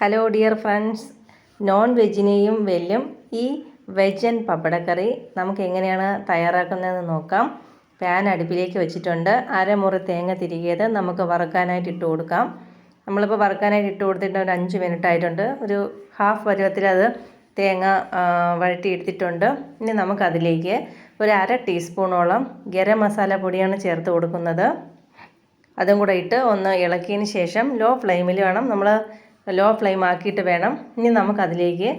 Hello dear friends non വെജിനെയും വെല്ലും ഈ വെജൻ പപ്പടക്കറി നമുക്ക് എങ്ങനെയാണ് തയ്യാറാക്കുന്നതെന്ന് നോക്കാം. പാൻ അടുപ്പിലേക്ക് വെച്ചിട്ടുണ്ട്. അരമുറി തേങ്ങ തിരികിയത് നമുക്ക് വറുക്കാനായിട്ട് ഇട്ട് കൊടുക്കാം. നമ്മളിപ്പോൾ വറുക്കാനായിട്ട് ഇട്ട് കൊടുത്തിട്ട് ഒരു അഞ്ച് മിനിറ്റ് ആയിട്ടുണ്ട്. ഒരു ഹാഫ് പരുവത്തിൽ അത് തേങ്ങ വഴറ്റി എടുത്തിട്ടുണ്ട്. ഇനി നമുക്കതിലേക്ക് ഒരു അര ടീസ്പൂണോളം ഗരം മസാല പൊടിയാണ് ചേർത്ത് കൊടുക്കുന്നത്. അതും കൂടെ ഇട്ട് ഒന്ന് ഇളക്കിയതിന് ശേഷം ലോ ഫ്ലെയിമിൽ വേണം നമ്മൾ ലോ ഫ്ലെയിം ആക്കിയിട്ട് വേണം. ഇനി നമുക്കതിലേക്ക്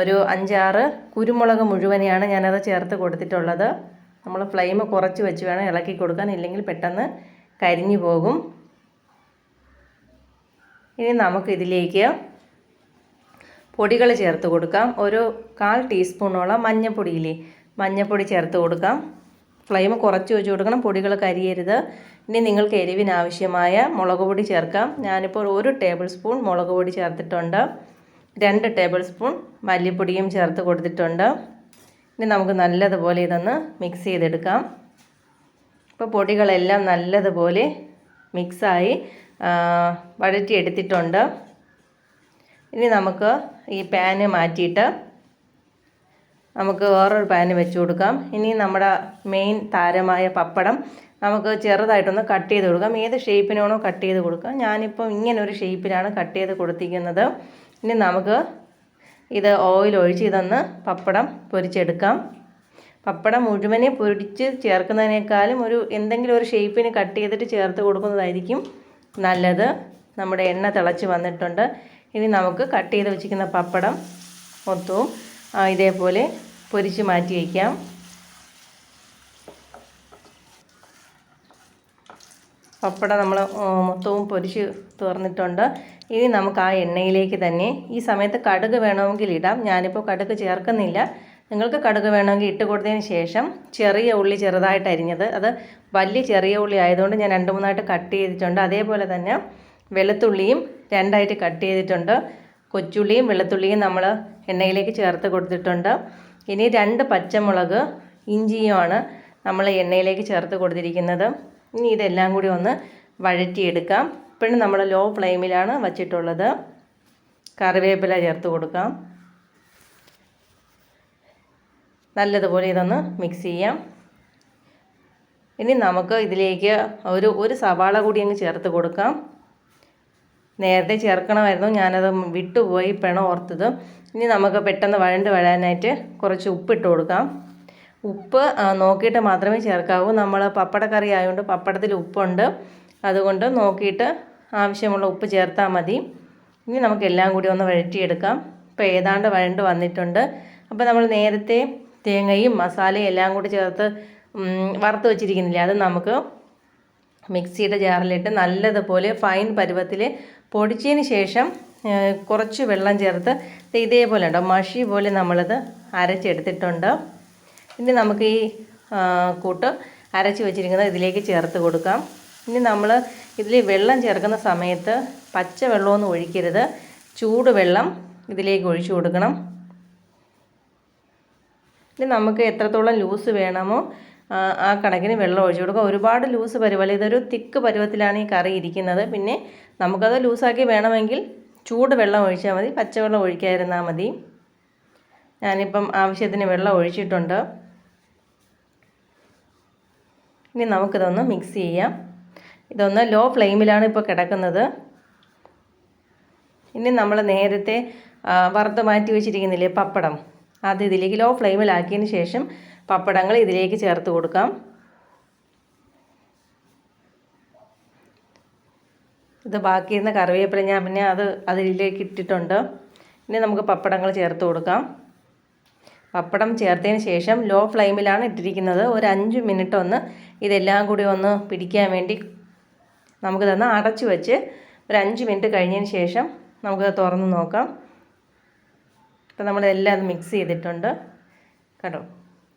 ഒരു അഞ്ചാറ് കുരുമുളക് മുഴുവനെയാണ് ഞാനത് ചേർത്ത് കൊടുത്തിട്ടുള്ളത്. നമ്മൾ ഫ്ലെയിം കുറച്ച് വെച്ച് വേണം ഇളക്കി കൊടുക്കാൻ. ഇല്ലെങ്കിൽ പെട്ടെന്ന് കരിഞ്ഞു പോകും. ഇനി നമുക്കിതിലേക്ക് പൊടികൾ ചേർത്ത് കൊടുക്കാം. ഒരു കാൽ ടീസ്പൂണോളം മഞ്ഞൾപ്പൊടിയില്ലേ മഞ്ഞൾപ്പൊടി ചേർത്ത് കൊടുക്കാം. ഫ്ലെയിം കുറച്ച് വെച്ച് കൊടുക്കണം പൊടികൾ കരിയരുത്. ഇനി നിങ്ങൾക്ക് എരിവിന് ആവശ്യമായ മുളക് പൊടി ചേർക്കാം. ഞാനിപ്പോൾ ഒരു ടേബിൾ സ്പൂൺ മുളക് പൊടി ചേർത്തിട്ടുണ്ട്. രണ്ട് ടേബിൾ സ്പൂൺ മല്ലിപ്പൊടിയും ചേർത്ത് കൊടുത്തിട്ടുണ്ട്. ഇനി നമുക്ക് നല്ലതുപോലെ ഇതൊന്ന് മിക്സ് ചെയ്തെടുക്കാം. ഇപ്പോൾ പൊടികളെല്ലാം നല്ലതുപോലെ മിക്സായി വഴറ്റിയെടുത്തിട്ടുണ്ട്. ഇനി നമുക്ക് ഈ പാന് മാറ്റിയിട്ട് നമുക്ക് വേറൊരു പാന് വെച്ച് കൊടുക്കാം. ഇനി നമ്മുടെ മെയിൻ താരമായ പപ്പടം നമുക്ക് ചെറുതായിട്ടൊന്ന് കട്ട് ചെയ്ത് കൊടുക്കാം. ഏത് ഷേപ്പിനാണോ കട്ട് ചെയ്ത് കൊടുക്കാം. ഞാനിപ്പോൾ ഇങ്ങനെ ഒരു ഷേപ്പിലാണ് കട്ട് ചെയ്ത് കൊടുത്തിരിക്കുന്നത്. ഇനി നമുക്ക് ഇത് ഓയിൽ ഒഴിച്ച് ഇതൊന്ന് പപ്പടം പൊരിച്ചെടുക്കാം. പപ്പടം മുഴുവനെ പൊരിച്ച് ചേർക്കുന്നതിനേക്കാളും ഒരു എന്തെങ്കിലും ഒരു ഷേപ്പിന് കട്ട് ചെയ്തിട്ട് ചേർത്ത് കൊടുക്കുന്നതായിരിക്കും നല്ലത്. നമ്മുടെ എണ്ണ തിളച്ച് വന്നിട്ടുണ്ട്. ഇനി നമുക്ക് കട്ട് ചെയ്ത് വെച്ചിരിക്കുന്ന പപ്പടം മൊത്തവും ഇതേപോലെ പൊരിച്ച് മാറ്റി വയ്ക്കാം പപ്പട നമ്മൾ മൊത്തവും പൊരിച്ച് തുറന്നിട്ടുണ്ട് ഇനി നമുക്ക് ആ എണ്ണയിലേക്ക് തന്നെ ഈ സമയത്ത് കടുക് വേണമെങ്കിൽ ഇടാം. ഞാനിപ്പോൾ കടുക് ചേർക്കുന്നില്ല. നിങ്ങൾക്ക് കടുക് വേണമെങ്കിൽ ഇട്ട് കൊടുത്തതിന് ശേഷം ചെറിയ ഉള്ളി ചെറുതായിട്ട് അരിഞ്ഞത്. അത് വലിയ ചെറിയ ഉള്ളി ആയതുകൊണ്ട് ഞാൻ രണ്ട് മൂന്നായിട്ട് കട്ട് ചെയ്തിട്ടുണ്ട്. അതേപോലെ തന്നെ വെളുത്തുള്ളിയും രണ്ടായിട്ട് കട്ട് ചെയ്തിട്ടുണ്ട്. കൊച്ചുള്ളിയും വെളുത്തുള്ളിയും നമ്മൾ എണ്ണയിലേക്ക് ചേർത്ത് കൊടുത്തിട്ടുണ്ട്. ഇനി രണ്ട് പച്ചമുളക് ഇഞ്ചിയുമാണ് നമ്മൾ എണ്ണയിലേക്ക് ചേർത്ത് കൊടുത്തിരിക്കുന്നത്. ഇനി ഇതെല്ലാം കൂടി ഒന്ന് വഴറ്റിയെടുക്കാം. ഇപ്പോഴും നമ്മൾ ലോ ഫ്ലെയിമിലാണ് വച്ചിട്ടുള്ളത്. കറിവേപ്പില ചേർത്ത് കൊടുക്കാം. നല്ലതുപോലെ ഇതൊന്ന് മിക്സ് ചെയ്യാം. ഇനി നമുക്ക് ഇതിലേക്ക് ഒരു ഒരു സവാള കൂടി അങ്ങ് ചേർത്ത് കൊടുക്കാം. നേരത്തെ ചേർക്കണമായിരുന്നു. ഞാനത് വിട്ടുപോയി പെണം ഓർത്തത്. ഇനി നമുക്ക് പെട്ടെന്ന് വഴണ്ട് വഴാനായിട്ട് കുറച്ച് ഉപ്പിട്ട് കൊടുക്കാം. ഉപ്പ് നോക്കിയിട്ട് മാത്രമേ ചേർക്കാവൂ. നമ്മൾ പപ്പടക്കറി ആയതുകൊണ്ട് പപ്പടത്തിൽ ഉപ്പുണ്ട്. അതുകൊണ്ട് നോക്കിയിട്ട് ആവശ്യമുള്ള ഉപ്പ് ചേർത്താൽ മതി. ഇനി നമുക്ക് എല്ലാം കൂടി ഒന്ന് വഴറ്റിയെടുക്കാം. ഇപ്പോൾ ഏതാണ്ട് വഴണ്ട് വന്നിട്ടുണ്ട്. അപ്പോൾ നമ്മൾ നേരത്തെ തേങ്ങയും മസാലയും എല്ലാം കൂടി ചേർത്ത് വറുത്ത് വെച്ചിരിക്കുന്നില്ലേ അത് നമുക്ക് മിക്സിയുടെ ജാറിലിട്ട് നല്ലതുപോലെ ഫൈൻ പരുവത്തിൽ പൊടിച്ചതിന് ശേഷം കുറച്ച് വെള്ളം ചേർത്ത് ഇതേപോലെ ഉണ്ടോ? മഷി പോലെ നമ്മളത് അരച്ചെടുത്തിട്ടുണ്ട്. ഇനി നമുക്ക് ഈ കൂട്ട് അരച്ച് വെച്ചിരിക്കുന്നത് ഇതിലേക്ക് ചേർത്ത് കൊടുക്കാം. ഇനി നമ്മൾ ഇതിൽ വെള്ളം ചേർക്കുന്ന സമയത്ത് പച്ച വെള്ളമൊന്നും ഒഴിക്കരുത്. ചൂടുവെള്ളം ഇതിലേക്ക് ഒഴിച്ചു കൊടുക്കണം. ഇനി നമുക്ക് എത്രത്തോളം ലൂസ് വേണമോ ആ, കണക്കിന് വെള്ളം ഒഴിച്ചു കൊടുക്കുക. ഒരുപാട് ലൂസ് പരുവല്ല ഇതൊരു തിക്ക് പരുവത്തിലാണ് ഈ കറി ഇരിക്കുന്നത്. പിന്നെ നമുക്കത് ലൂസാക്കി വേണമെങ്കിൽ ചൂട് വെള്ളം ഒഴിച്ചാൽ മതി. പച്ചവെള്ളം ഒഴിക്കാതിരുന്നാൽ മതി. ഞാനിപ്പം ആവശ്യത്തിന് വെള്ളം ഒഴിച്ചിട്ടുണ്ട്. ഇനി നമുക്കിതൊന്ന് മിക്സ് ചെയ്യാം. ഇതൊന്ന് ലോ ഫ്ലെയിമിലാണ് ഇപ്പോൾ കിടക്കുന്നത്. ഇനി നമ്മൾ നേരത്തെ വറുത്ത് മാറ്റി വെച്ചിരിക്കുന്നില്ലേ പപ്പടം. അത് ഇതിലേക്ക് ലോ ഫ്ലെയിമിലാക്കിയതിന് ശേഷം പപ്പടങ്ങൾ ഇതിലേക്ക് ചേർത്ത് കൊടുക്കാം. ഇത് ബാക്കിയിരുന്ന കറിവേപ്പില ഞാൻ പിന്നെ അത് അതിലേക്ക് ഇട്ടിട്ടുണ്ട്. ഇനി നമുക്ക് പപ്പടങ്ങൾ ചേർത്ത് കൊടുക്കാം. പപ്പടം ചേർത്തതിന് ശേഷം ലോ ഫ്ലെയിമിലാണ് ഇട്ടിരിക്കുന്നത്. ഒരു അഞ്ച് മിനിറ്റ് ഒന്ന് ഇതെല്ലാം കൂടി ഒന്ന് പിടിക്കാൻ വേണ്ടി നമുക്ക് തന്നെ അടച്ചു വെച്ച് ഒരു അഞ്ച് മിനിറ്റ് കഴിഞ്ഞതിന് ശേഷം നമുക്ക് തുറന്ന് നോക്കാം. ഇപ്പം നമ്മളെല്ലാം അത് മിക്സ് ചെയ്തിട്ടുണ്ട്. കേട്ടോ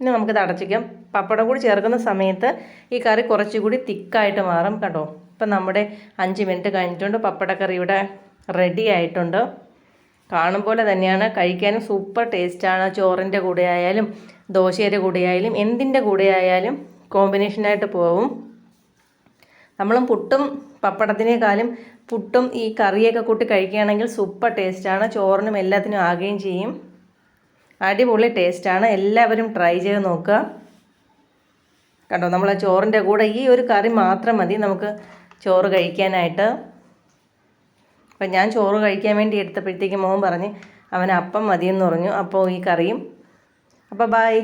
ഇനി നമുക്കിത് അടച്ചിക്കാം. പപ്പടം കൂടി ചേർക്കുന്ന സമയത്ത് ഈ കറി കുറച്ചുകൂടി തിക്കായിട്ട് മാറും കേട്ടോ. ഇപ്പം നമ്മുടെ അഞ്ച് മിനിറ്റ് കഴിഞ്ഞിട്ടുണ്ട്. പപ്പടക്കറി ഇവിടെ റെഡി ആയിട്ടുണ്ട്. കാണും പോലെ തന്നെയാണ്. കഴിക്കാനും സൂപ്പർ ടേസ്റ്റാണ് ചോറിന്റെ കൂടെ ആയാലും ദോശയുടെ കൂടെ ആയാലും എന്തിന്റെ കൂടെ ആയാലും കോമ്പിനേഷനായിട്ട് പോവും. നമ്മളും പുട്ടും പപ്പടത്തിനേക്കാളും പുട്ടും ഈ കറിയൊക്കെ കൂട്ടി കഴിക്കുകയാണെങ്കിൽ സൂപ്പർ ടേസ്റ്റാണ് ചോറിനും എല്ലാത്തിനും ആകുകയും ചെയ്യും. അടിപൊളി ടേസ്റ്റാണ്. എല്ലാവരും ട്രൈ ചെയ്ത് നോക്കുക. കണ്ടോ നമ്മൾ ചോറിന്റെ കൂടെ ഈ ഒരു കറി മാത്രം മതി. നമുക്ക് ചോറ് കഴിക്കാനായിട്ട്. അപ്പം ഞാൻ ചോറ് കഴിക്കാൻ വേണ്ടി എടുത്തപ്പോഴത്തേക്ക് മോൻ പറഞ്ഞ് അവൻ അപ്പം മതിയെന്ന് പറഞ്ഞു. അപ്പോൾ ഈ കറിയും. അപ്പോൾ ബായ്